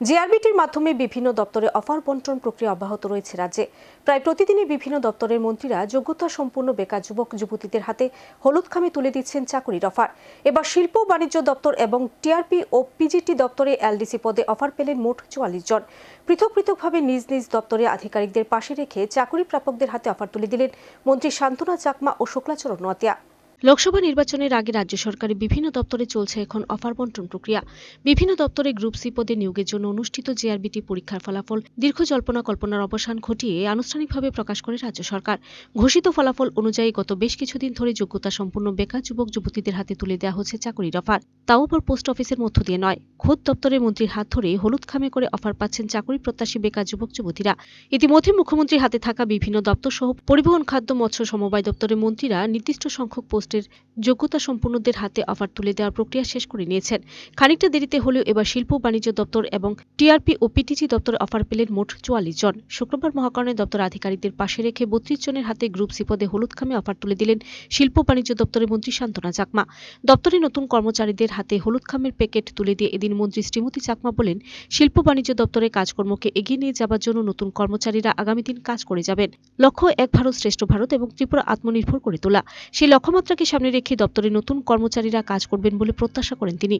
জিআরবিটির মাধ্যমে বিভিন্ন দপ্তরে অফার বন্টন প্রক্রিয়া অব্যাহত রয়েছে রাজ্যে। প্রায় প্রতিদিনই বিভিন্ন দপ্তরের মন্ত্রীরা যোগ্যতা সম্পন্ন বেকার যুবক, যুবতীদের হাতে হলুদ খামে তুলে দিচ্ছেন চাকরির অফার। এবার শিল্প বাণিজ্য দপ্তর এবং টিআরপি ও পিজিটি দপ্তরে এলডিসি পদে অফার পেলেন মোট চুয়াল্লিশ জন। পৃথক পৃথকভাবে নিজ নিজ দপ্তরে আধিকারিকদের পাশে রেখে চাকরি প্রাপকদের হাতে অফার তুলে দিলেন মন্ত্রী শান্তনা চাকমা ও শুক্লাচরণ নোয়াতিয়া লোকসভা নির্বাচনের আগে রাজ্য সরকারের বিভিন্ন দপ্তরে চলছে এখন অফার বন্টন প্রক্রিয়া। বিভিন্ন দপ্তরে গ্রুপ সি পদে নিয়োগের জন্য অনুষ্ঠিত জেআরবিটি পরীক্ষার ফলাফল, দীর্ঘ জল্পনা কল্পনার অবসান ঘটিয়ে আনুষ্ঠানিকভাবে প্রকাশ করে রাজ্য সরকার। ঘোষিত ফলাফল অনুযায়ী গত বেশ কিছুদিন ধরে যোগ্যতা সম্পন্ন বেকার যুবক, যুবতীদের হাতে তুলে দেওয়া হচ্ছে চাকরির অফার। তাও আবার পোস্ট অফিসের মধ্য দিয়ে নয়। খোদ দপ্তরের মন্ত্রীর হাত ধরে হলুদ খামে করে অফার পাচ্ছেন চাকরি প্রত্যাশী বেকার যুবক, যুবতীরা। ইতিমধ্যে মুখ্যমন্ত্রীর হাতে থাকা বিভিন্ন দপ্তর সহ পরিবহন, খাদ্য, মৎস্য, সমবায় দপ্তরের মন্ত্রীরা নির্দিষ্ট সংখ্যক পোস্টের যোগ্যতা সম্পন্নদের হাতে অফার তুলে দেওয়ার প্রক্রিয়া শেষ করে নিয়েছেন। খানিকটা দেরিতে হলেও এবার শিল্প বাণিজ্য দপ্তর এবং টিআরপি ও পিটিজি দপ্তরে অফার পেলেন মোট চুয়াল্লিশ জন। শুক্রবার মহাকরণে দপ্তর আধিকারিকদের পাশে রেখে বত্রিশ জনের হাতে গ্রুপ সি পদে হলুদ খামে অফার তুলে দিলেন শিল্প বাণিজ্য দপ্তরের মন্ত্রী শান্তনা চাকমা। দপ্তরে নতুন কর্মচারীদের হাতে হলুদ খামের প্যাকেট তুলে দিয়ে এদিন মন্ত্রী শ্রীমতী চাকমা বলেন, শিল্প বাণিজ্য দপ্তরের কাজকর্মকে এগিয়ে নিয়ে যাবার জন্য নতুন কর্মচারীরা আগামী দিন কাজ করে যাবেন। লক্ষ্য এক ভারত শ্রেষ্ঠ ভারত এবং ত্রিপুরা আত্মনির্ভর করে তোলা। সেই লক্ষ্যমাত্রাকে সামনে রেখে দপ্তরে নতুন কর্মচারীরা কাজ করবেন বলে প্রত্যাশা করেন তিনি।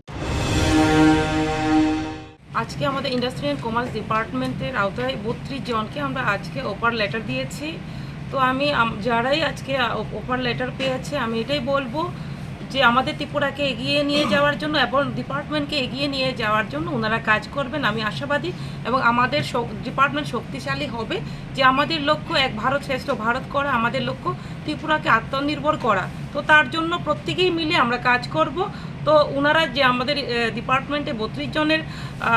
আজকে আমাদের ইন্ডাস্ট্রি অ্যান্ড কমার্স ডিপার্টমেন্টের আওতায় বত্রিশ জনকে আমরা আজকে ওপার লেটার দিয়েছি। তো আমি যারাই আজকে ওপার লেটার পেয়েছে, আমি এটাই বলব যে আমাদের ত্রিপুরাকে এগিয়ে নিয়ে যাওয়ার জন্য এবং ডিপার্টমেন্টকে এগিয়ে নিয়ে যাওয়ার জন্য ওনারা কাজ করবেন, আমি আশাবাদী। এবং আমাদের ডিপার্টমেন্ট শক্তিশালী হবে যে আমাদের লক্ষ্য এক ভারত শ্রেষ্ঠ ভারত করা, আমাদের লক্ষ্য ত্রিপুরাকে আত্মনির্ভর করা। তো তার জন্য প্রত্যেকেই মিলে আমরা কাজ করব। তো ওনারা যে আমাদের ডিপার্টমেন্টে বত্রিশ জনের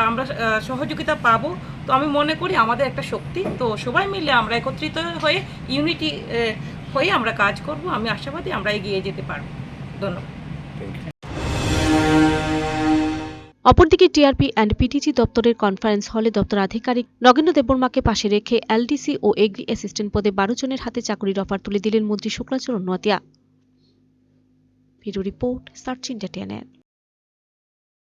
আমরা সহযোগিতা পাবো, তো আমি মনে করি আমাদের একটা শক্তি। তো সবাই মিলে আমরা একত্রিত হয়ে, ইউনিটি হয়ে আমরা কাজ করব। আমি আশাবাদী আমরা এগিয়ে যেতে পারব। ধন্যবাদ। অপরদিকে টিআরপি অ্যান্ড পিটিজি দপ্তরের কনফারেন্স হলে দপ্তর আধিকারিক নগেন্দ্র দেববর্মাকে পাশে রেখে এলডিসি ও এগ্রি অ্যাসিস্ট্যান্ট পদে বারো জনের হাতে চাকরির অফার তুলে দিলেন মন্ত্রী Shuklacharan Noatia video report search India TNN.